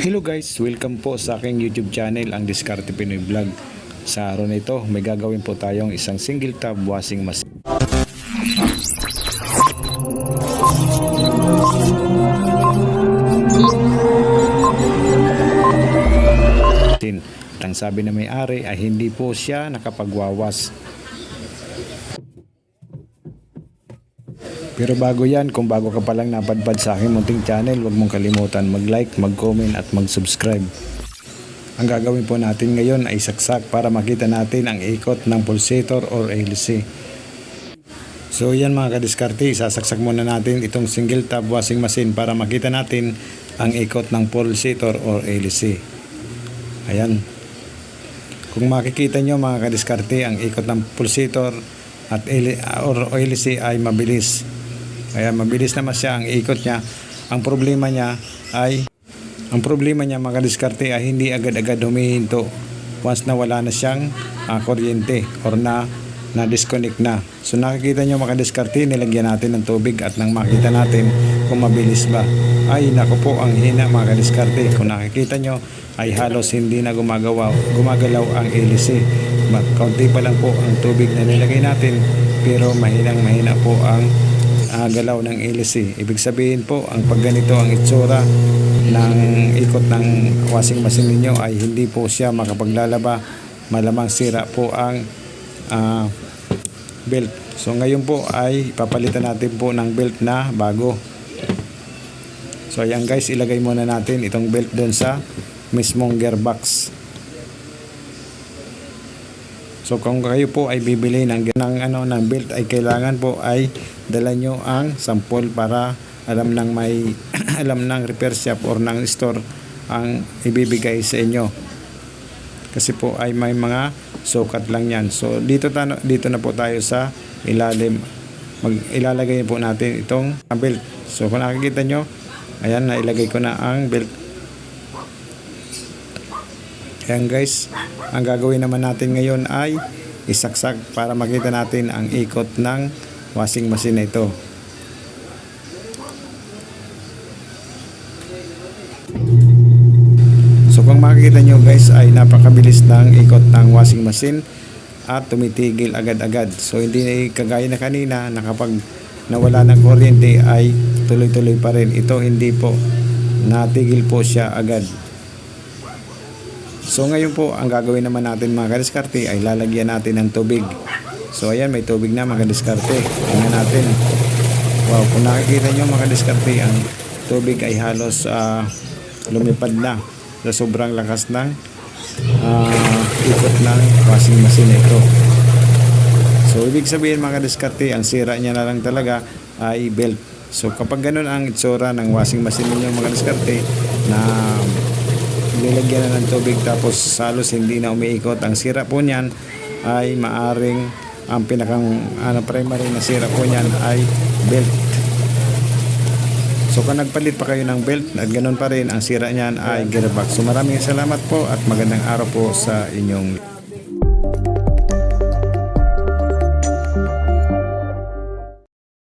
Hello guys, welcome po sa aking YouTube channel, ang Diskarte Pinoy Vlog. Sa araw na ito, may gagawin po tayong isang single tab washing machine. Ang sabi na may-ari ay hindi po siya nakapagwawas. Pero bago yan, kung bago ka pa lang napadpad sa aking munting channel, huwag mong kalimutan mag-like, mag-comment at mag-subscribe. Ang gagawin po natin ngayon ay saksak para makita natin ang ikot ng pulsator or LC. So yan mga kadiskarte, sasaksak muna natin itong single tab washing machine para makita natin ang ikot ng pulsator or LC. Ayan. Kung makikita nyo mga kadiskarte, ang ikot ng pulsator at or LC ay mabilis. Kaya mabilis naman siya ang ikot niya. Ang problema niya ay ang problema niya mga diskarte ay hindi agad-agad humihinto once na wala na siyang ah, kuryente or na na disconnect na. So nakikita niyo mga diskarte nilagyan natin ng tubig at nang makita natin kung mabilis ba. Ay nako po ang hina mga diskarte. Kung nakikita niyo ay halos hindi na gumagawa, gumagalaw ang LC. Ma- Kaunti pa lang po ang tubig na nilagay natin pero mahinang mahina po ang galaw ng LC. Ibig sabihin po, ang pagganito ang itsura ng ikot ng washing machine ninyo ay hindi po siya makapaglalaba. Malamang sira po ang ah, belt. So ngayon po ay papalitan natin po ng belt na bago. So ayan guys, ilagay muna natin itong belt doon sa mismong gearbox. So kung kayo po ay bibili ng, ng ano ng belt ay kailangan po ay dala nyo ang sample para alam ng may alam ng repair shop or ng store ang ibibigay sa inyo. Kasi po ay may mga sukat lang yan. So dito tano, dito na po tayo sa ilalim. Mag ilalagay po natin itong belt. So kung nakikita nyo, ayan nailagay ko na ang belt Ayan guys, ang gagawin naman natin ngayon ay isaksak para makita natin ang ikot ng washing machine na ito. So kung makikita nyo guys ay napakabilis ng ikot ng washing machine at tumitigil agad-agad. So hindi kagaya na kanina na kapag nawala ng kuryente ay tuloy-tuloy pa rin. Ito hindi po natigil po siya agad. So ngayon po, ang gagawin naman natin mga kadiskarte ay lalagyan natin ng tubig. So ayan, may tubig na mga kadiskarte. Tingnan natin. Wow, kung nakikita nyo mga kadiskarte, ang tubig ay halos ah, lumipad na sa sobrang lakas ng ah, ikot ng washing machine ito. So ibig sabihin mga kadiskarte, ang sira niya na lang talaga ay belt. So kapag ganun ang itsura ng washing machine ninyo mga kadiskarte na nilagyan na ng tubig tapos salos hindi na umiikot. Ang sira po niyan ay maaring ang pinakang ano, primary na sira po niyan ay belt. So kung nagpalit pa kayo ng belt at ganun pa rin ang sira niyan ay gearbox. So maraming salamat po at magandang araw po sa inyong